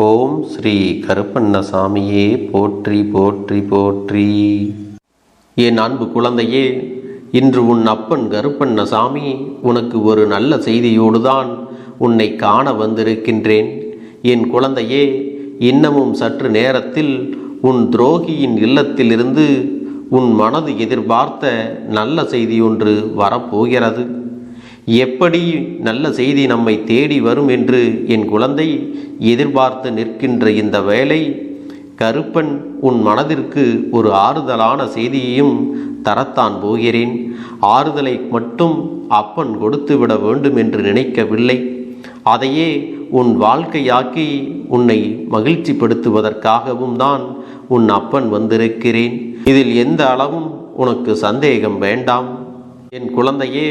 ஓம் ஸ்ரீ கருப்பண்ணசாமியே போற்றி போற்றி போற்றி. என் அன்பு குழந்தையே இன்று உன் அப்பன் கருப்பண்ணசாமி உனக்கு ஒரு நல்ல செய்தியோடுதான் உன்னை காண வந்திருக்கின்றேன். என் குழந்தையே இன்னமும் சற்று நேரத்தில் உன் துரோகியின் இல்லத்திலிருந்து உன் மனது எதிர்பார்த்த நல்ல செய்தி ஒன்று வரப்போகிறது. எப்படி நல்ல செய்தி நம்மை தேடி வரும் என்று என் குழந்தை எதிர்பார்த்து நிற்கின்ற இந்த வேளை கருப்பன் உன் மனதிற்கு ஒரு ஆறுதலான செய்தியையும் தரத்தான் போகிறேன். ஆறுதலை மட்டும் அப்பன் கொடுத்துவிட வேண்டும் என்று நினைக்கவில்லை. அதையே உன் வாழ்க்கையாக்கி உன்னை மகிழ்ச்சிப்படுத்துவதற்காகவும் தான் உன் அப்பன் வந்திருக்கிறேன். இதில் எந்த அளவும் உனக்கு சந்தேகம் வேண்டாம். என் குழந்தையே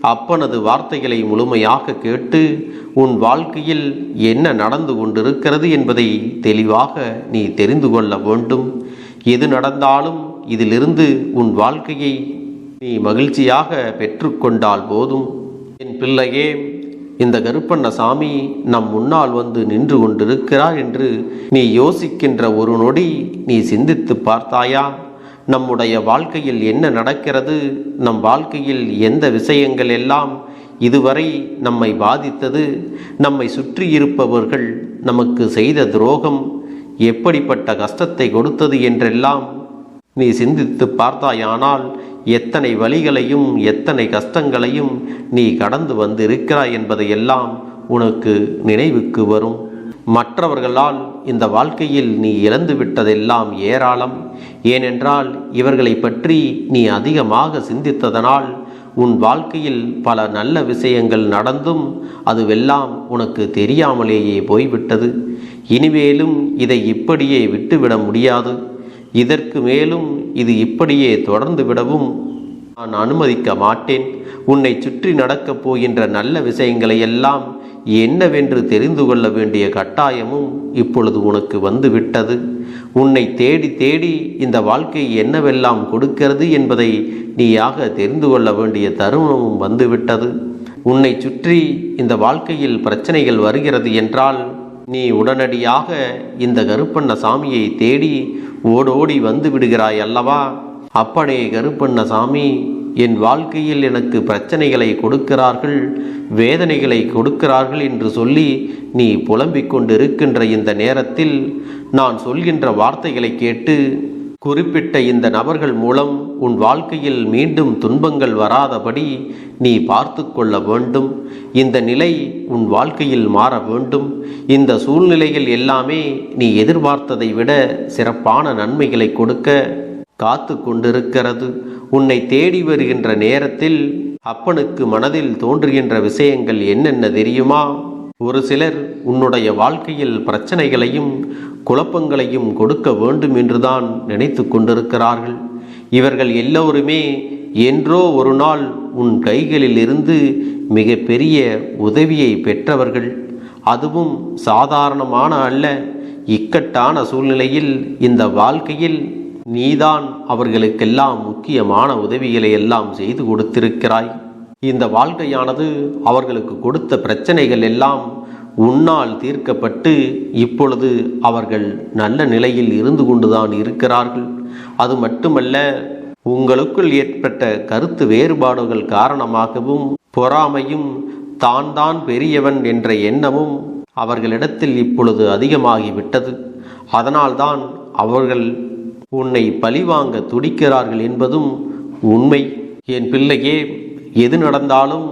அப்பனது வார்த்தைகளை முழுமையாக கேட்டு உன் வாழ்க்கையில் என்ன நடந்து கொண்டிருக்கிறது என்பதை தெளிவாக நீ தெரிந்து கொள்ள வேண்டும். எது நடந்தாலும் இதிலிருந்து உன் வாழ்க்கையை நீ மகிழ்ச்சியாக பெற்றுக்கொண்டால் போதும். என் பிள்ளையே இந்த கருப்பண்ணசாமி நம் முன்னால் வந்து நின்று கொண்டிருக்கிறார் என்று நீ யோசிக்கின்ற ஒரு நொடி நீ சிந்தித்து பார்த்தாயா? நம்முடைய வாழ்க்கையில் என்ன நடக்கிறது நம் வாழ்க்கையில் எந்த விஷயங்கள் எல்லாம் இதுவரை நம்மை பாதித்தது நம்மை சுற்றி இருப்பவர்கள் நமக்கு செய்த துரோகம் எப்படிப்பட்ட கஷ்டத்தை கொடுத்தது என்றெல்லாம் நீ சிந்தித்து பார்த்தாயானால் எத்தனை வழிகளையும் எத்தனை கஷ்டங்களையும் நீ கடந்து வந்து இருக்கிறாய் என்பதையெல்லாம் உனக்கு நினைவுக்கு வரும். மற்றவர்களால் இந்த வாழ்க்கையில் நீ இழந்து விட்டதெல்லாம் ஏராளம். ஏனென்றால் இவர்களை பற்றி நீ அதிகமாக சிந்தித்ததனால் உன் வாழ்க்கையில் பல நல்ல விஷயங்கள் நடந்தும் அதுவெல்லாம் உனக்கு தெரியாமலேயே போய்விட்டது. இனிமேலும் இதை இப்படியே விட்டுவிட முடியாது. இதற்கு மேலும் இது இப்படியே தொடர்ந்து விடவும் நான் அனுமதிக்க மாட்டேன். உன்னை சுற்றி நடக்கப் போகின்ற நல்ல விஷயங்களை எல்லாம் என்னவென்று தெரிந்து கொள்ள வேண்டிய கட்டாயமும் இப்பொழுது உனக்கு வந்துவிட்டது. உன்னை தேடி தேடி இந்த வாழ்க்கை என்னவெல்லாம் கொடுக்கிறது என்பதை நீயாக தெரிந்து கொள்ள வேண்டிய தருணமும் வந்துவிட்டது. உன்னை சுற்றி இந்த வாழ்க்கையில் பிரச்சனைகள் வருகிறது என்றால் நீ உடனடியாக இந்த கருப்பண்ண சாமியை தேடி ஓடோடி வந்து விடுகிறாய் அல்லவா? அப்பனே கருப்பண்ண சாமி என் வாழ்க்கையில் எனக்கு பிரச்சனைகளை கொடுக்கிறார்கள் வேதனைகளை கொடுக்கிறார்கள் என்று சொல்லி நீ புலம்பிக் கொண்டிருக்கின்ற இந்த நேரத்தில் நான் சொல்கின்ற வார்த்தைகளை கேட்டு குறிப்பிட்ட இந்த நபர்கள் மூலம் உன் வாழ்க்கையில் மீண்டும் துன்பங்கள் வராதபடி நீ பார்த்து கொள்ள வேண்டும். இந்த நிலை உன் வாழ்க்கையில் மாற வேண்டும். இந்த சூழ்நிலைகள் எல்லாமே நீ எதிர்பார்த்ததை விட சிறப்பான நன்மைகளை கொடுக்க காத்து கொண்டிருக்கிறது. உன்னை தேடி வருகின்ற நேரத்தில் அப்பனுக்கு மனதில் தோன்றுகின்ற விஷயங்கள் என்னென்ன தெரியுமா? ஒரு சிலர் உன்னுடைய வாழ்க்கையில் பிரச்சனைகளையும் குழப்பங்களையும் கொடுக்க வேண்டும் என்றுதான் நினைத்து கொண்டிருக்கிறார்கள். இவர்கள் எல்லோருமே என்றோ ஒரு நாள் உன் கைகளில் இருந்து மிக பெரிய உதவியை பெற்றவர்கள். அதுவும் சாதாரணமான அல்ல இக்கட்டான சூழ்நிலையில் இந்த வாழ்க்கையில் நீதான் அவர்களுக்கெல்லாம் முக்கியமான உதவிகளை எல்லாம் செய்து கொடுத்திருக்கிறாய். இந்த வாழ்க்கையானது அவர்களுக்கு கொடுத்த பிரச்சனைகள் எல்லாம் உன்னால் தீர்க்கப்பட்டு இப்பொழுது அவர்கள் நல்ல நிலையில் இருந்து கொண்டுதான் இருக்கிறார்கள். அது மட்டுமல்ல உங்களுக்குள் ஏற்பட்ட கருத்து வேறுபாடுகள் காரணமாகவும் பொறாமையும் தான் தான் பெரியவன் என்ற எண்ணமும் அவர்களிடத்தில் இப்பொழுது அதிகமாகிவிட்டது. அதனால்தான் அவர்கள் உன்னை பழிவாங்க துடிக்கிறார்கள் என்பதும் உண்மை. என் பிள்ளையே எது நடந்தாலும்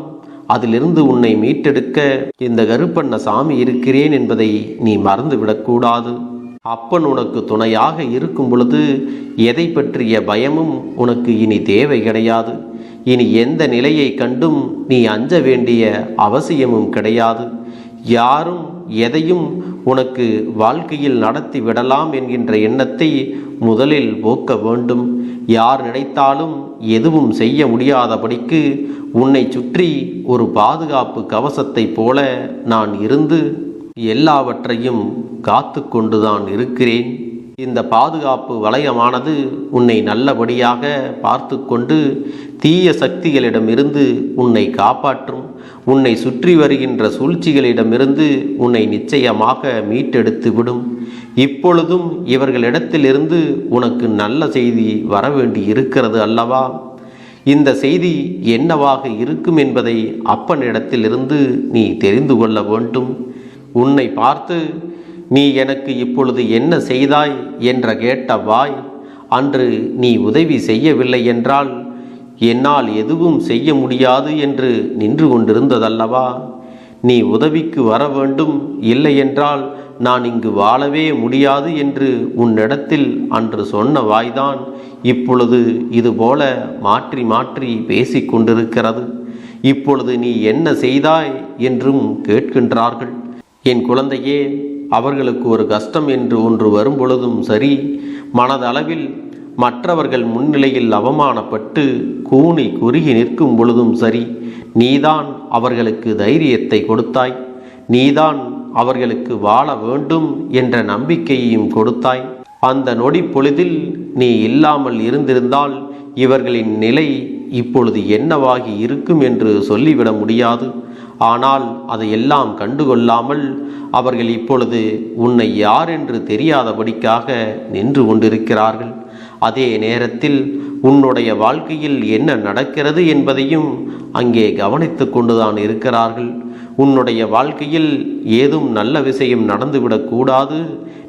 அதிலிருந்து உன்னை மீட்டெடுக்க இந்த கருப்பண்ண சாமி இருக்கிறேன் என்பதை நீ மறந்துவிடக்கூடாது. அப்பன் உனக்கு துணையாக இருக்கும் பொழுது எதை பற்றிய பயமும் உனக்கு இனி தேவை கிடையாது. இனி எந்த நிலையை கண்டும் நீ அஞ்ச வேண்டிய அவசியமும் கிடையாது. யாரும் எதையும் உனக்கு வாழ்க்கையில் நடத்தி விடலாம் என்கின்ற எண்ணத்தை முதலில் போக்க வேண்டும். யார் நினைத்தாலும் எதுவும் செய்ய முடியாதபடிக்கு உன்னை சுற்றி ஒரு பாதுகாப்பு கவசத்தைப் போல நான் இருந்து எல்லாவற்றையும் காத்து கொண்டுதான் இருக்கிறேன். இந்த பாதுகாப்பு வளையமானது உன்னை நல்லபடியாக பார்த்து கொண்டு தீய சக்திகளிடமிருந்து உன்னை காப்பாற்றும் உன்னை சுற்றி வருகின்ற சூழ்ச்சிகளிடமிருந்து உன்னை நிச்சயமாக மீட்டெடுத்து விடும். இப்பொழுதும் இவர்களிடத்திலிருந்து உனக்கு நல்ல செய்தி வரவேண்டி இருக்கிறது அல்லவா? இந்த செய்தி என்னவாக இருக்கும் என்பதை அப்பனிடத்திலிருந்து நீ தெரிந்து கொள்ள வேண்டும். உன்னை பார்த்து நீ எனக்கு இப்பொழுது என்ன செய்தாய்? என்ற கேட்ட வாய் அன்று நீ உதவி செய்யவில்லை என்றால் என்னால் எதுவும் செய்ய முடியாது என்று நின்று கொண்டிருந்ததல்லவா? நீ உதவிக்கு வர வேண்டும் இல்லையென்றால் நான் இங்கு வாழவே முடியாது என்று உன்னிடத்தில் அன்று சொன்ன வாய்தான் இப்பொழுது இதுபோல மாற்றி மாற்றி பேசிக் கொண்டிருக்கிறது. இப்பொழுது நீ என்ன செய்தாய்? என்றும் கேட்கின்றார்கள். என் குழந்தையே அவர்களுக்கு ஒரு கஷ்டம் என்று ஒன்று வரும்பொழுதும் சரி மனதளவில் மற்றவர்கள் முன்னிலையில் அவமானப்பட்டு கூனி குறுகி நிற்கும் பொழுதும் சரி நீதான் அவர்களுக்கு தைரியத்தை கொடுத்தாய் நீதான் அவர்களுக்கு வாழ வேண்டும் என்ற நம்பிக்கையையும் கொடுத்தாய். அந்த நொடி பொழுதில் நீ இல்லாமல் இருந்திருந்தால் இவர்களின் நிலை இப்பொழுது என்னவாகி இருக்கும் என்று சொல்லிவிட முடியாது. ஆனால் அதையெல்லாம் கண்டுகொள்ளாமல் அவர்கள் இப்பொழுது உன்னை யார் என்று தெரியாதபடிக்காக நின்று கொண்டிருக்கிறார்கள். அதே நேரத்தில் உன்னுடைய வாழ்க்கையில் என்ன நடக்கிறது என்பதையும் அங்கே கவனித்து கொண்டுதான் இருக்கிறார்கள். உன்னுடைய வாழ்க்கையில் ஏதும் நல்ல விஷயம் நடந்துவிடக்கூடாது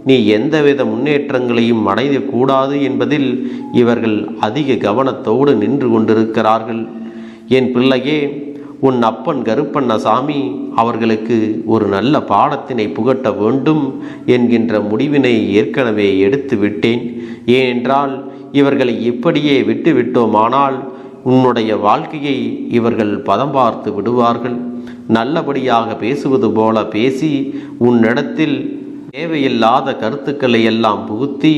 நீ எந்தவித முன்னேற்றங்களையும் அடையக்கூடாது என்பதில் இவர்கள் அதிக கவனத்தோடு நின்று கொண்டிருக்கிறார்கள். என் பிள்ளையே உன் அப்பன் கருப்பண்ணசாமி அவர்களுக்கு ஒரு நல்ல பாடத்தினை புகட்ட வேண்டும் என்கின்ற முடிவினை ஏற்கனவே எடுத்து விட்டேன் ஏனென்றால் இவர்களை இப்படியே விட்டுவிட்டோமானால் உன்னுடைய வாழ்க்கையை இவர்கள் பதம் பார்த்து விடுவார்கள். நல்லபடியாக பேசுவது போல பேசி உன்னிடத்தில் தேவையில்லாத கருத்துக்களை எல்லாம் புகுத்தி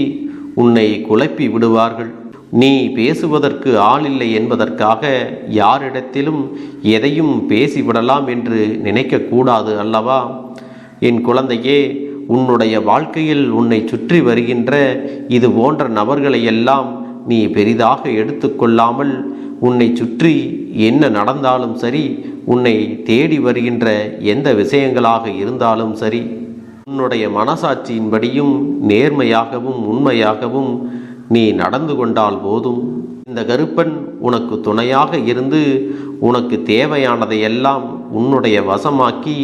உன்னை குழப்பி விடுவார்கள். நீ பேசுவதற்கு ஆளில்லை என்பதற்காக யாரிடத்திலும் எதையும் பேசிவிடலாம் என்று நினைக்கக்கூடாது அல்லவா? என் குழந்தையே உன்னுடைய வாழ்க்கையில் உன்னை சுற்றி வருகின்ற இது போன்ற நபர்களை எல்லாம் நீ பெரிதாக எடுத்துக்கொள்ளாமல் உன்னை சுற்றி என்ன நடந்தாலும் சரி உன்னை தேடி வருகின்ற எந்த விஷயங்களாக இருந்தாலும் சரி உன்னுடைய மனசாட்சியின்படியும் நேர்மையாகவும் உண்மையாகவும் நீ நடந்து கொண்டால் போதும். இந்த கருப்பன் உனக்கு துணையாக இருந்து உனக்கு தேவையானதையெல்லாம் உன்னுடைய வசமாக்கி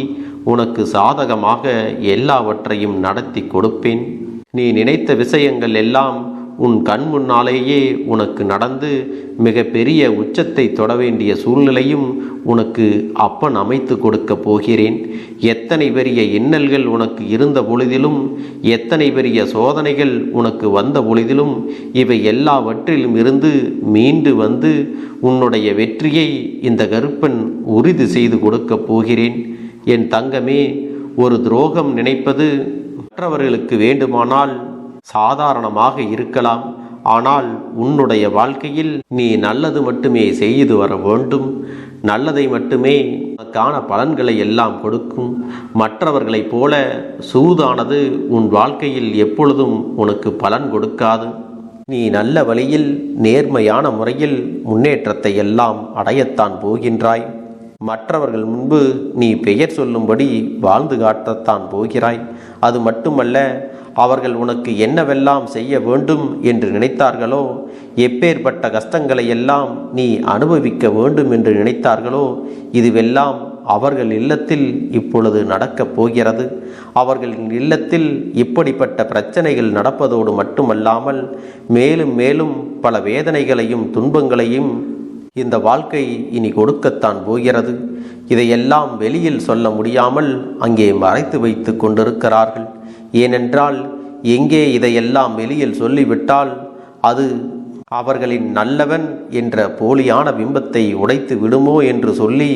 உனக்கு சாதகமாக எல்லாவற்றையும் நடத்தி கொடுப்பேன். நீ நினைத்த விஷயங்கள் எல்லாம் உன் கண் முன்னாலேயே உனக்கு நடந்து மிக பெரிய உச்சத்தை தொட வேண்டிய சூழ்நிலையும் உனக்கு அப்பன் அமைத்து கொடுக்கப் போகிறேன். எத்தனை பெரிய இன்னல்கள் உனக்கு இருந்த பொழுதிலும் எத்தனை பெரிய சோதனைகள் உனக்கு வந்த பொழுதிலும் இவை எல்லாவற்றிலும் இருந்து மீண்டு வந்து உன்னுடைய வெற்றியை இந்த கருப்பன் உறுதி செய்து கொடுக்கப் போகிறேன். என் தங்கமே ஒரு துரோகம் நினைப்பது மற்றவர்களுக்கு வேண்டுமானால் சாதாரணமாக இருக்கலாம். ஆனால் உன்னுடைய வாழ்க்கையில் நீ நல்லது மட்டுமே செய்து வர வேண்டும். நல்லதை மட்டுமே உனக்கான பலன்களை எல்லாம் கொடுக்கும். மற்றவர்களைப் போல சூதானது உன் வாழ்க்கையில் எப்பொழுதும் உனக்கு பலன் கொடுக்காது. நீ நல்ல வழியில் நேர்மையான முறையில் முன்னேற்றத்தை எல்லாம் அடையத்தான் போகின்றாய். மற்றவர்கள் முன்பு நீ பெயர் சொல்லும்படி வாழ்ந்து காட்டத்தான் போகிறாய். அது மட்டுமல்ல அவர்கள் உனக்கு என்னவெல்லாம் செய்ய வேண்டும் என்று நினைத்தார்களோ எப்பேற்பட்ட கஷ்டங்களை எல்லாம் நீ அனுபவிக்க வேண்டும் என்று நினைத்தார்களோ இதுவெல்லாம் அவர்கள் இல்லத்தில் இப்பொழுது நடக்கப் போகிறது. அவர்களின் இல்லத்தில் இப்படிப்பட்ட பிரச்சனைகள் நடப்பதோடு மட்டுமல்லாமல் மேலும் மேலும் பல வேதனைகளையும் துன்பங்களையும் இந்த வாழ்க்கை இனி கொடுக்கத்தான் போகிறது. இதையெல்லாம் வெளியில் சொல்ல முடியாமல் அங்கே மறைத்து வைத்து கொண்டிருக்கிறார்கள். ஏனென்றால் எங்கே இதையெல்லாம் வெளியில் சொல்லிவிட்டால் அது அவர்களின் நல்லவன் என்ற போலியான பிம்பத்தை உடைத்து விடுமோ என்று சொல்லி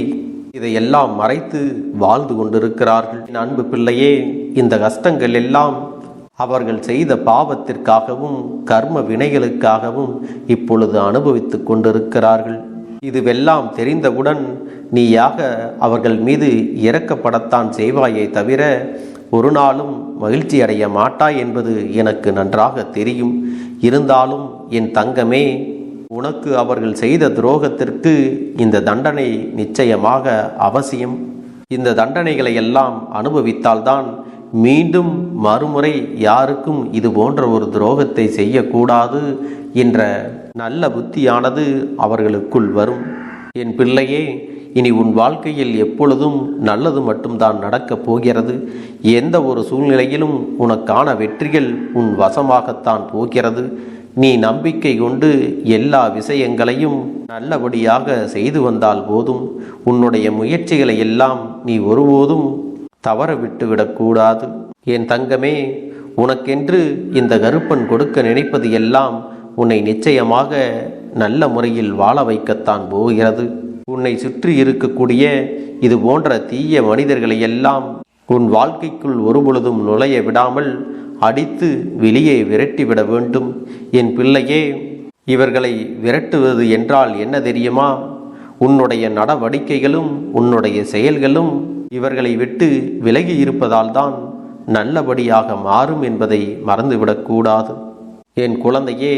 இதையெல்லாம் மறைத்து வாழ்ந்து கொண்டிருக்கிறார்கள். என் அன்பு பிள்ளையே இந்த கஷ்டங்கள் எல்லாம் அவர்கள் செய்த பாவத்திற்காகவும் கர்ம வினைகளுக்காகவும் இப்பொழுது அனுபவித்துக் கொண்டிருக்கிறார்கள். இதுவெல்லாம் தெரிந்தவுடன் நீயாக அவர்கள் மீது இறக்கப்படத்தான் செய்வாயே தவிர ஒரு நாளும் மகிழ்ச்சி அடைய மாட்டாய் என்பது எனக்கு நன்றாக தெரியும். இருந்தாலும் என் தங்கமே உனக்கு அவர்கள் செய்த துரோகத்திற்கு இந்த தண்டனை நிச்சயமாக அவசியம். இந்த தண்டனைகளை எல்லாம் அனுபவித்தால்தான் மீண்டும் மறுமுறை யாருக்கும் இது போன்ற ஒரு துரோகத்தை செய்யக்கூடாது என்ற நல்ல புத்தியானது அவர்களுக்குள் வரும். என் பிள்ளையே இனி உன் வாழ்க்கையில் எப்பொழுதும் நல்லது மட்டும்தான் நடக்கப் போகிறது. எந்த ஒரு சூழ்நிலையிலும் உனக்கான வெற்றிகள் உன் வசமாகத்தான் போகிறது. நீ நம்பிக்கை கொண்டு எல்லா விஷயங்களையும் நல்லபடியாக செய்து வந்தால் போதும். உன்னுடைய முயற்சிகளை எல்லாம் நீ ஒருபோதும் தவற விட்டு விடக்கூடாது என் தங்கமே உனக்கென்று இந்த கருப்பன் கொடுக்க நினைப்பது எல்லாம் உன்னை நிச்சயமாக நல்ல முறையில் வாழ வைக்கத்தான் போகிறது. உன்னை சுற்றி இருக்கக்கூடிய இது போன்ற தீய மனிதர்களை எல்லாம் உன் வாழ்க்கைக்குள் ஒருபொழுதும் நுழைய விடாமல் அடித்து வெளியே விரட்டிவிட வேண்டும். என் பிள்ளையே இவர்களை விரட்டுவது என்றால் என்ன தெரியுமா? உன்னுடைய நடவடிக்கைகளும் உன்னுடைய செயல்களும் இவர்களை விட்டு விலகி இருப்பதால் தான் நல்லபடியாக மாறும் என்பதை மறந்துவிடக்கூடாது. என் குழந்தையே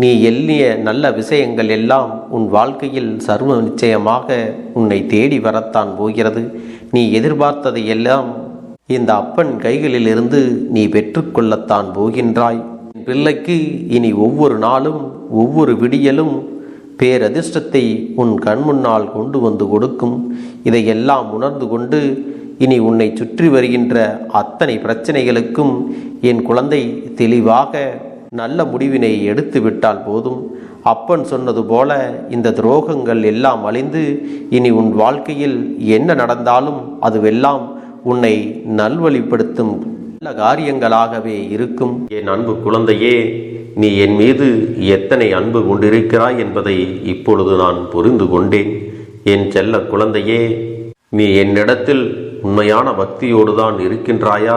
நீ எண்ணிய நல்ல விஷயங்கள் எல்லாம் உன் வாழ்க்கையில் சர்வ நிச்சயமாக உன்னை தேடி வரத்தான் போகிறது. நீ எதிர்பார்த்ததை எல்லாம் இந்த அப்பன் கைகளிலிருந்து நீ பெற்றுக்கொள்ளத்தான் போகின்றாய். என் பிள்ளைக்கு இனி ஒவ்வொரு நாளும் ஒவ்வொரு விடியலும் பேரதிர்ஷ்டத்தை உன் கண் முன்னால் கொண்டு வந்து கொடுக்கும். இதையெல்லாம் உணர்ந்து கொண்டு இனி உன்னை சுற்றி வருகின்ற அத்தனை பிரச்சனைகளுக்கும் என் குழந்தை தெளிவாக நல்ல முடிவினை எடுத்து விட்டால் போதும். அப்பன் சொன்னது போல இந்த துரோகங்கள் எல்லாம் அழிந்து இனி உன் வாழ்க்கையில் என்ன நடந்தாலும் அதுவெல்லாம் உன்னை நல்வழிப்படுத்தும் நல்ல காரியங்களாகவே இருக்கும். என் அன்பு குழந்தையே நீ என் மீது எத்தனை அன்பு கொண்டிருக்கிறாய் என்பதை இப்பொழுது நான் புரிந்து கொண்டேன். என் செல்ல குழந்தையே நீ என்னிடத்தில் உண்மையான பக்தியோடு தான் இருக்கின்றாயா?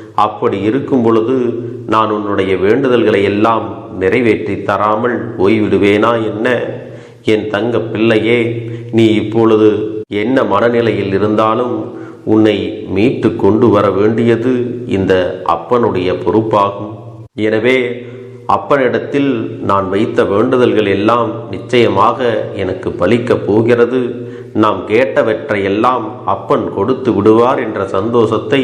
அப்படி இருக்கும் பொழுது நான் உன்னுடைய வேண்டுதல்களை எல்லாம் நிறைவேற்றி தராமல் போய்விடுவேனா என்ன? என் தங்க பிள்ளையே நீ இப்பொழுது என்ன மனநிலையில் இருந்தாலும் உன்னை மீட்டு கொண்டு வர வேண்டியது இந்த அப்பனுடைய பொறுப்பாகும். எனவே அப்பனிடத்தில் நான் வைத்த வேண்டுதல்கள் எல்லாம் நிச்சயமாக எனக்கு பலிக்கப் போகிறது. நாம் கேட்டவற்றையெல்லாம் அப்பன் கொடுத்து விடுவார் என்ற சந்தோஷத்தை